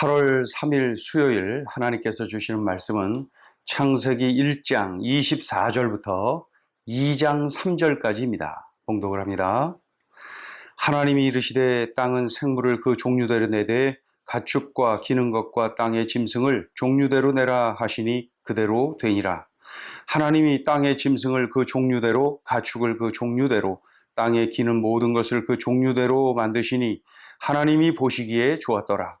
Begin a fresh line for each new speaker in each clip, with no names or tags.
8월 3일 수요일 하나님께서 주시는 말씀은 창세기 1장 24절부터 2장 3절까지입니다. 봉독을 합니다. 하나님이 이르시되 땅은 생물을 그 종류대로 내되 가축과 기는 것과 땅의 짐승을 종류대로 내라 하시니 그대로 되니라. 하나님이 땅의 짐승을 그 종류대로 가축을 그 종류대로 땅에 기는 모든 것을 그 종류대로 만드시니 하나님이 보시기에 좋았더라.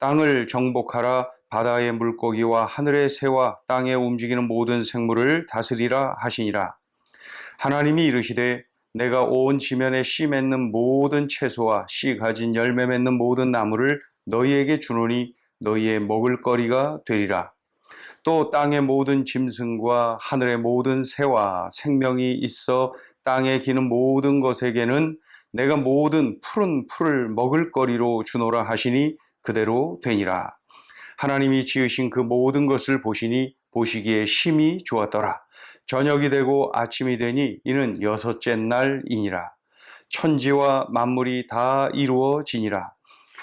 땅을 정복하라 바다의 물고기와 하늘의 새와 땅에 움직이는 모든 생물을 다스리라 하시니라. 하나님이 이르시되 내가 온 지면에 씨 맺는 모든 채소와 씨 가진 열매 맺는 모든 나무를 너희에게 주노니 너희의 먹을 거리가 되리라. 또 땅의 모든 짐승과 하늘의 모든 새와 생명이 있어 땅에 기는 모든 것에게는 내가 모든 푸른 풀을 먹을 거리로 주노라 하시니 그대로 되니라. 하나님이 지으신 그 모든 것을 보시니 보시기에 심히 좋았더라. 저녁이 되고 아침이 되니 이는 여섯째 날이니라. 천지와 만물이 다 이루어지니라.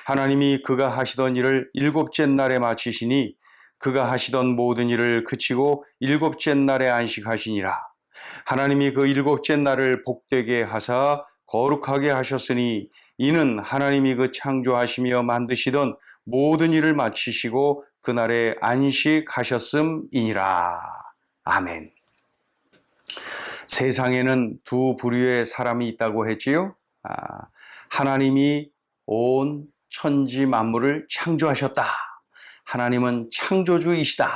하나님이 그가 하시던 일을 일곱째 날에 마치시니 그가 하시던 모든 일을 그치고 일곱째 날에 안식하시니라. 하나님이 그 일곱째 날을 복되게 하사 거룩하게 하셨으니 이는 하나님이 그 창조하시며 만드시던 모든 일을 마치시고 그날에 안식하셨음이니라. 아멘. 세상에는 두 부류의 사람이 있다고 했지요. 아, 하나님이 온 천지 만물을 창조하셨다. 하나님은 창조주이시다.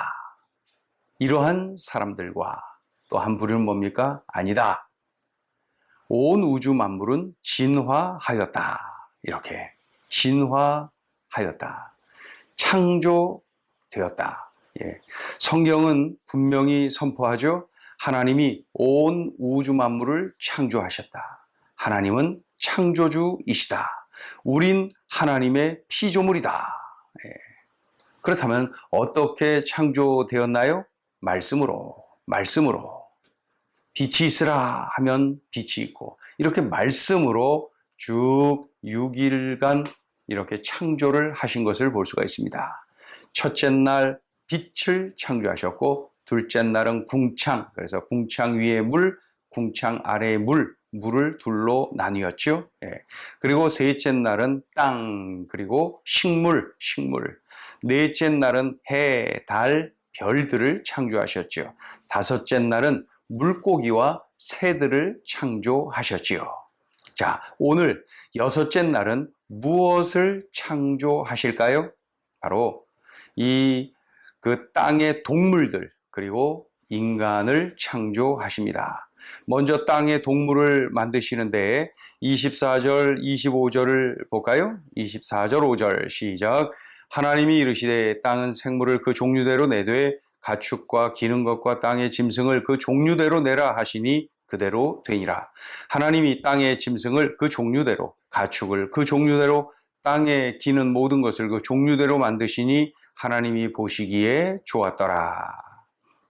이러한 사람들과 또 한 부류는 뭡니까? 아니다. 온 우주 만물은 진화하였다. 이렇게 진화하였다. 창조되었다. 예. 성경은 분명히 선포하죠. 하나님이 온 우주 만물을 창조하셨다. 하나님은 창조주이시다. 우린 하나님의 피조물이다. 예. 그렇다면 어떻게 창조되었나요? 말씀으로, 말씀으로. 빛이 있으라 하면 빛이 있고 이렇게 말씀으로 쭉 6일간 이렇게 창조를 하신 것을 볼 수가 있습니다. 첫째 날 빛을 창조하셨고 둘째 날은 궁창 그래서 궁창 위에 물, 궁창 아래에 물, 물을 둘로 나뉘었죠. 예. 그리고 셋째 날은 땅 그리고 식물, 식물. 넷째 날은 해, 달, 별들을 창조하셨죠. 다섯째 날은 물고기와 새들을 창조하셨지요. 자, 오늘 여섯째 날은 무엇을 창조하실까요? 바로 이 그 땅의 동물들 그리고 인간을 창조하십니다. 먼저 땅의 동물을 만드시는데 24절, 25절을 볼까요? 24절, 5절 시작. 하나님이 이르시되 땅은 생물을 그 종류대로 내되 가축과 기는 것과 땅의 짐승을 그 종류대로 내라 하시니 그대로 되니라. 하나님이 땅의 짐승을 그 종류대로, 가축을 그 종류대로, 땅에 기는 모든 것을 그 종류대로 만드시니 하나님이 보시기에 좋았더라.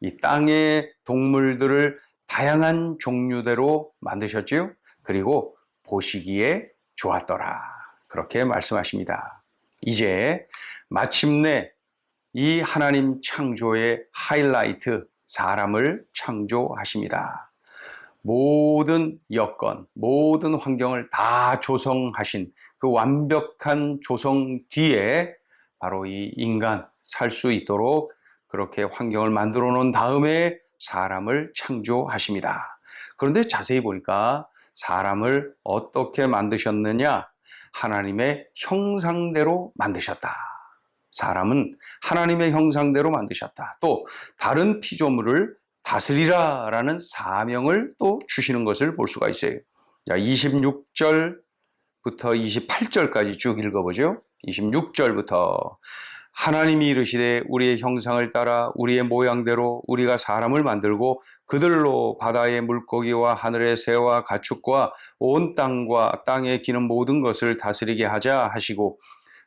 이 땅의 동물들을 다양한 종류대로 만드셨지요. 그리고 보시기에 좋았더라. 그렇게 말씀하십니다. 이제 마침내 이 하나님 창조의 하이라이트 사람을 창조하십니다. 모든 여건, 모든 환경을 다 조성하신 그 완벽한 조성 뒤에 바로 이 인간 살 수 있도록 그렇게 환경을 만들어 놓은 다음에 사람을 창조하십니다. 그런데 자세히 보니까 사람을 어떻게 만드셨느냐? 하나님의 형상대로 만드셨다. 사람은 하나님의 형상대로 만드셨다. 또 다른 피조물을 다스리라라는 사명을 또 주시는 것을 볼 수가 있어요. 자, 26절부터 28절까지 쭉 읽어보죠. 26절부터 하나님이 이르시되 우리의 형상을 따라 우리의 모양대로 우리가 사람을 만들고 그들로 바다의 물고기와 하늘의 새와 가축과 온 땅과 땅에 기는 모든 것을 다스리게 하자 하시고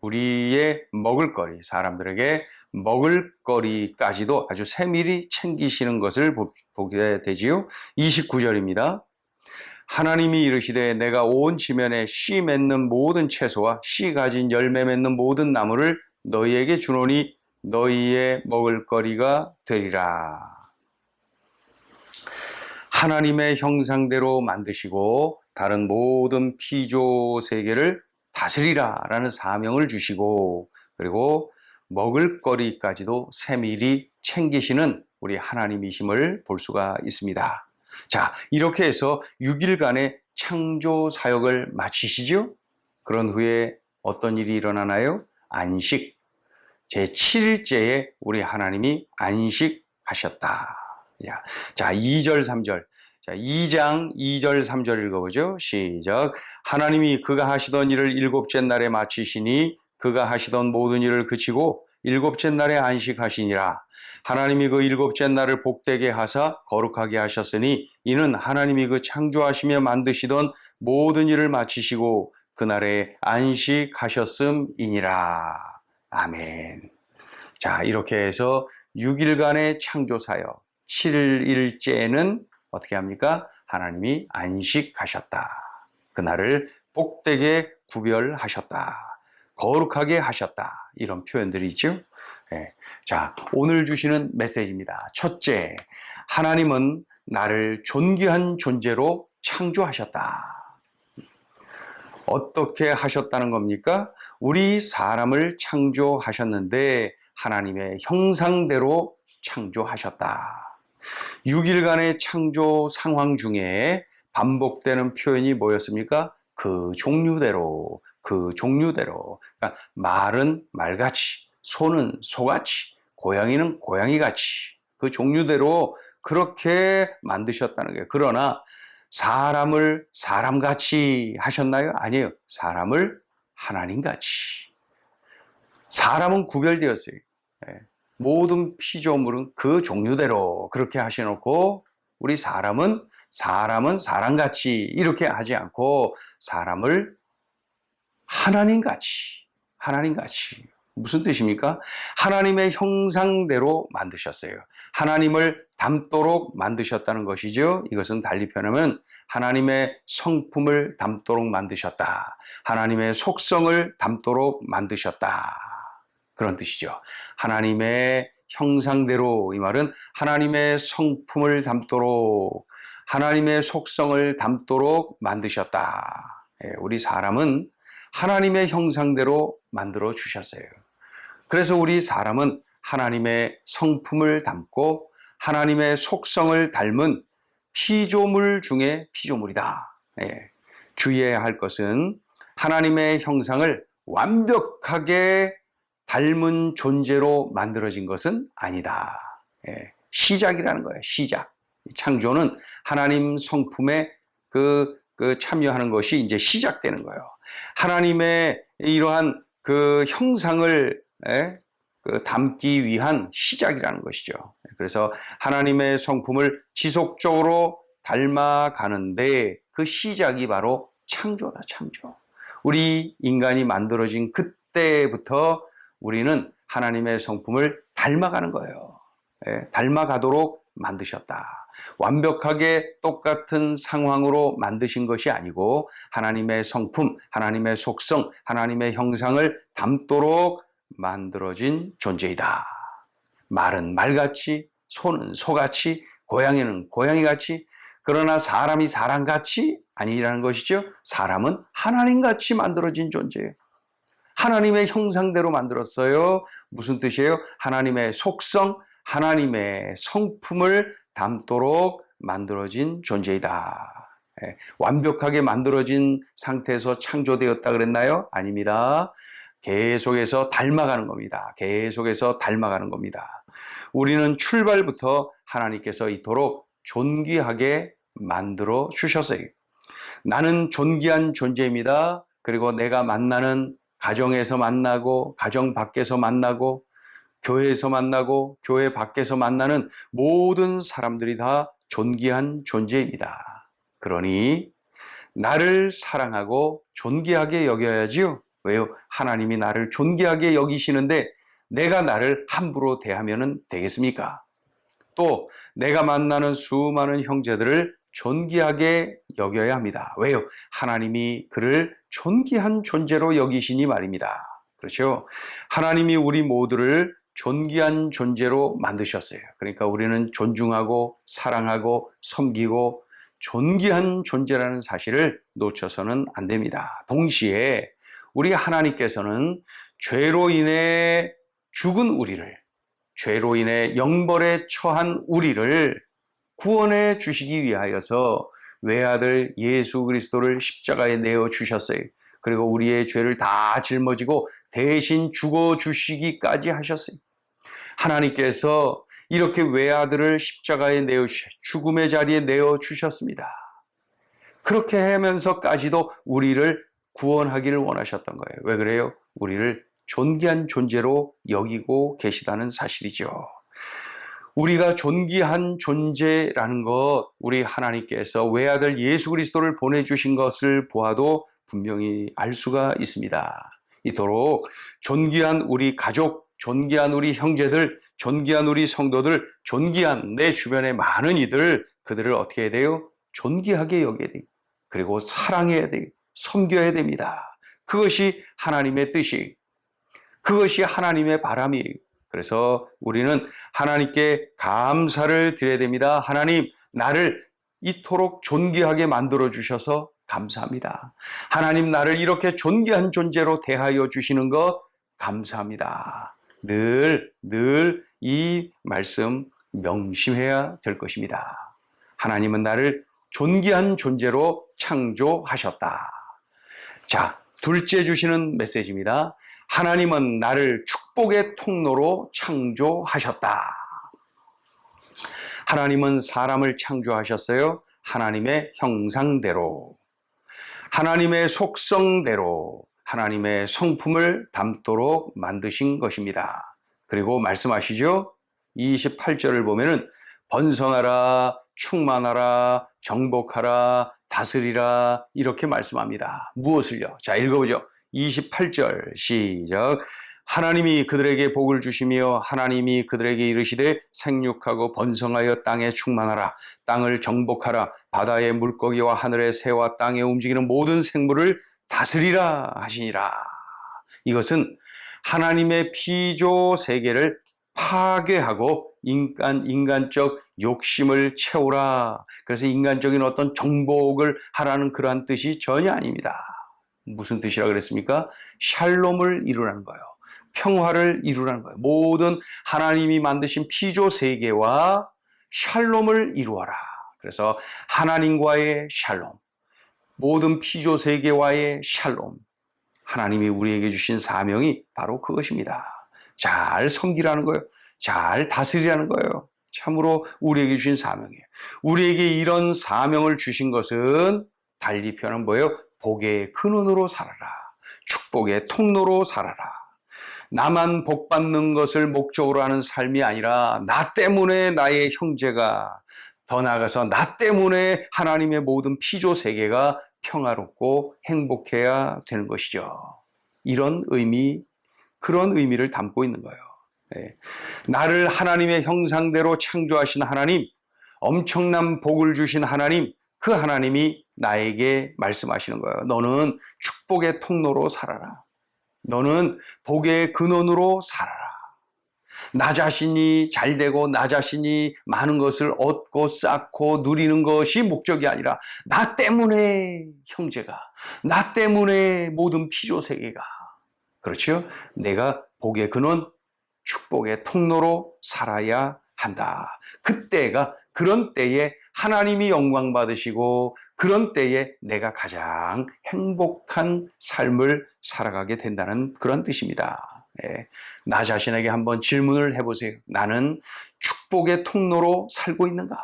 우리의 먹을거리, 사람들에게 먹을거리까지도 아주 세밀히 챙기시는 것을 보- 보게 되지요. 29절입니다. 하나님이 이르시되 내가 온 지면에 씨 맺는 모든 채소와 씨 가진 열매 맺는 모든 나무를 너희에게 주노니 너희의 먹을거리가 되리라. 하나님의 형상대로 만드시고 다른 모든 피조 세계를 다스리라라는 사명을 주시고 그리고 먹을거리까지도 세밀히 챙기시는 우리 하나님이심을 볼 수가 있습니다. 자, 이렇게 해서 6일간의 창조 사역을 마치시죠? 그런 후에 어떤 일이 일어나나요? 안식. 제 7일째에 우리 하나님이 안식하셨다. 자, 자, 2절, 3절. 자, 2장 2절, 3절 읽어보죠. 시작. 하나님이 그가 하시던 일을 일곱째 날에 마치시니 그가 하시던 모든 일을 그치고 일곱째 날에 안식하시니라. 하나님이 그 일곱째 날을 복되게 하사 거룩하게 하셨으니 이는 하나님이 그 창조하시며 만드시던 모든 일을 마치시고 그날에 안식하셨음이니라. 아멘. 자, 이렇게 해서 6일간의 창조 사역, 7일째는 어떻게 합니까? 하나님이 안식하셨다. 그날을 복되게 구별하셨다. 거룩하게 하셨다. 이런 표현들이 있죠. 예. 자, 오늘 주시는 메시지입니다. 첫째, 하나님은 나를 존귀한 존재로 창조하셨다. 어떻게 하셨다는 겁니까? 우리 사람을 창조하셨는데 하나님의 형상대로 창조하셨다. 6일간의 창조 상황 중에 반복되는 표현이 뭐였습니까? 그 종류대로, 그 종류대로. 그러니까 말은 말같이, 소는 소같이, 고양이는 고양이같이 그 종류대로 그렇게 만드셨다는 거예요. 그러나 사람을 사람같이 하셨나요? 아니에요. 사람을 하나님같이. 사람은 구별되었어요. 예. 모든 피조물은 그 종류대로 그렇게 하셔놓고 우리 사람은 사람은 사람같이 이렇게 하지 않고 사람을 하나님같이 하나님같이 무슨 뜻입니까? 하나님의 형상대로 만드셨어요. 하나님을 닮도록 만드셨다는 것이죠. 이것은 달리 표현하면 하나님의 성품을 닮도록 만드셨다. 하나님의 속성을 닮도록 만드셨다. 그런 뜻이죠. 하나님의 형상대로 이 말은 하나님의 성품을 담도록 하나님의 속성을 담도록 만드셨다. 예, 우리 사람은 하나님의 형상대로 만들어 주셨어요. 그래서 우리 사람은 하나님의 성품을 담고 하나님의 속성을 닮은 피조물 중에 피조물이다. 예, 주의해야 할 것은 하나님의 형상을 완벽하게 닮은 존재로 만들어진 것은 아니다. 예, 시작이라는 거예요. 시작. 창조는 하나님 성품에 그, 그 참여하는 것이 이제 시작되는 거예요. 하나님의 이러한 그 형상을 예, 그 담기 위한 시작이라는 것이죠. 그래서 하나님의 성품을 지속적으로 닮아가는데 그 시작이 바로 창조다, 창조. 우리 인간이 만들어진 그때부터 우리는 하나님의 성품을 닮아가는 거예요. 예, 닮아가도록 만드셨다. 완벽하게 똑같은 상황으로 만드신 것이 아니고 하나님의 성품, 하나님의 속성, 하나님의 형상을 담도록 만들어진 존재이다. 말은 말같이, 소는 소같이, 고양이는 고양이같이, 그러나 사람이 사람같이 아니라는 것이죠. 사람은 하나님같이 만들어진 존재예요. 하나님의 형상대로 만들었어요. 무슨 뜻이에요? 하나님의 속성, 하나님의 성품을 담도록 만들어진 존재이다. 예, 완벽하게 만들어진 상태에서 창조되었다 그랬나요? 아닙니다. 계속해서 닮아가는 겁니다. 계속해서 닮아가는 겁니다. 우리는 출발부터 하나님께서 이토록 존귀하게 만들어 주셨어요. 나는 존귀한 존재입니다. 그리고 내가 만나는 가정에서 만나고, 가정 밖에서 만나고, 교회에서 만나고, 교회 밖에서 만나는 모든 사람들이 다 존귀한 존재입니다. 그러니, 나를 사랑하고 존귀하게 여겨야지요. 왜요? 하나님이 나를 존귀하게 여기시는데 내가 나를 함부로 대하면 되겠습니까? 또 내가 만나는 수많은 형제들을 존귀하게 여겨야 합니다. 왜요? 하나님이 그를 존귀한 존재로 여기시니 말입니다. 그렇죠? 하나님이 우리 모두를 존귀한 존재로 만드셨어요. 그러니까 우리는 존중하고 사랑하고 섬기고 존귀한 존재라는 사실을 놓쳐서는 안 됩니다. 동시에 우리 하나님께서는 죄로 인해 죽은 우리를, 죄로 인해 영벌에 처한 우리를 구원해 주시기 위하여서 외아들 예수 그리스도를 십자가에 내어 주셨어요. 그리고 우리의 죄를 다 짊어지고 대신 죽어 주시기까지 하셨어요. 하나님께서 이렇게 외아들을 십자가에 내어 죽음의 자리에 내어 주셨습니다. 그렇게 하면서까지도 우리를 구원하기를 원하셨던 거예요. 왜 그래요? 우리를 존귀한 존재로 여기고 계시다는 사실이죠. 우리가 존귀한 존재라는 것, 우리 하나님께서 외아들 예수 그리스도를 보내주신 것을 보아도 분명히 알 수가 있습니다. 이토록 존귀한 우리 가족, 존귀한 우리 형제들, 존귀한 우리 성도들, 존귀한 내 주변의 많은 이들, 그들을 어떻게 해야 돼요? 존귀하게 여겨야 돼요. 그리고 사랑해야 돼요. 섬겨야 됩니다. 그것이 하나님의 뜻이, 그것이 하나님의 바람이에요. 그래서 우리는 하나님께 감사를 드려야 됩니다. 하나님, 나를 이토록 존귀하게 만들어 주셔서 감사합니다. 하나님, 나를 이렇게 존귀한 존재로 대하여 주시는 것 감사합니다. 늘, 늘 이 말씀 명심해야 될 것입니다. 하나님은 나를 존귀한 존재로 창조하셨다. 자, 둘째 주시는 메시지입니다. 하나님은 나를 축복의 통로로 창조하셨다. 하나님은 사람을 창조하셨어요. 하나님의 형상대로, 하나님의 속성대로, 하나님의 성품을 담도록 만드신 것입니다. 그리고 말씀하시죠? 28절을 보면은 번성하라, 충만하라, 정복하라, 다스리라, 이렇게 말씀합니다. 무엇을요? 자, 읽어보죠. 28절 시작. 하나님이 그들에게 복을 주시며 하나님이 그들에게 이르시되 생육하고 번성하여 땅에 충만하라 땅을 정복하라 바다의 물고기와 하늘의 새와 땅에 움직이는 모든 생물을 다스리라 하시니라. 이것은 하나님의 피조 세계를 파괴하고 인간 인간적 욕심을 채우라. 그래서 인간적인 어떤 정복을 하라는 그러한 뜻이 전혀 아닙니다. 무슨 뜻이라 그랬습니까? 샬롬을 이루라는 거예요. 평화를 이루라는 거예요. 모든 하나님이 만드신 피조 세계와 샬롬을 이루어라. 그래서 하나님과의 샬롬, 모든 피조 세계와의 샬롬, 하나님이 우리에게 주신 사명이 바로 그것입니다. 잘 섬기라는 거예요. 잘 다스리라는 거예요. 참으로 우리에게 주신 사명이에요. 우리에게 이런 사명을 주신 것은 달리 표현은 뭐예요? 복의 근원으로 살아라. 축복의 통로로 살아라. 나만 복 받는 것을 목적으로 하는 삶이 아니라 나 때문에 나의 형제가 더 나아가서 나 때문에 하나님의 모든 피조 세계가 평화롭고 행복해야 되는 것이죠. 이런 의미, 그런 의미를 담고 있는 거예요. 네. 나를 하나님의 형상대로 창조하신 하나님, 엄청난 복을 주신 하나님, 그 하나님이 나에게 말씀하시는 거예요. 너는 축복의 통로로 살아라. 너는 복의 근원으로 살아라. 나 자신이 잘 되고 나 자신이 많은 것을 얻고 쌓고 누리는 것이 목적이 아니라 나 때문에 형제가, 나 때문에 모든 피조 세계가. 그렇죠? 내가 복의 근원, 축복의 통로로 살아야 한다. 그때가 그런 때에 하나님이 영광 받으시고 그런 때에 내가 가장 행복한 삶을 살아가게 된다는 그런 뜻입니다. 예, 나 자신에게 한번 질문을 해보세요. 나는 축복의 통로로 살고 있는가?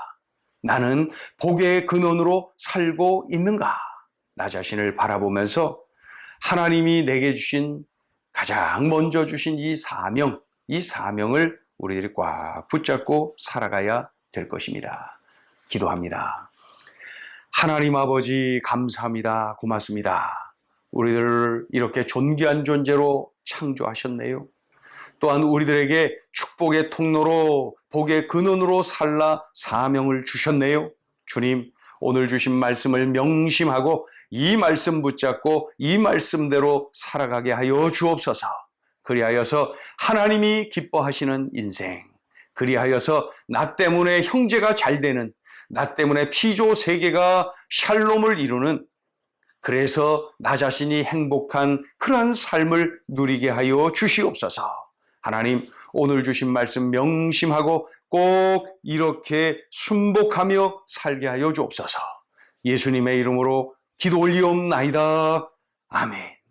나는 복의 근원으로 살고 있는가? 나 자신을 바라보면서 하나님이 내게 주신 가장 먼저 주신 이 사명, 이 사명을 우리들이 꽉 붙잡고 살아가야 될 것입니다. 기도합니다. 하나님 아버지, 감사합니다. 고맙습니다. 우리들을 이렇게 존귀한 존재로 창조하셨네요. 또한 우리들에게 축복의 통로로 복의 근원으로 살라 사명을 주셨네요. 주님, 오늘 주신 말씀을 명심하고 이 말씀 붙잡고 이 말씀대로 살아가게 하여 주옵소서. 그리하여서 하나님이 기뻐하시는 인생, 그리하여서 나 때문에 형제가 잘 되는, 나 때문에 피조 세계가 샬롬을 이루는 그래서 나 자신이 행복한 그러한 삶을 누리게 하여 주시옵소서. 하나님, 오늘 주신 말씀 명심하고 꼭 이렇게 순복하며 살게 하여 주옵소서. 예수님의 이름으로 기도 올리옵나이다. 아멘.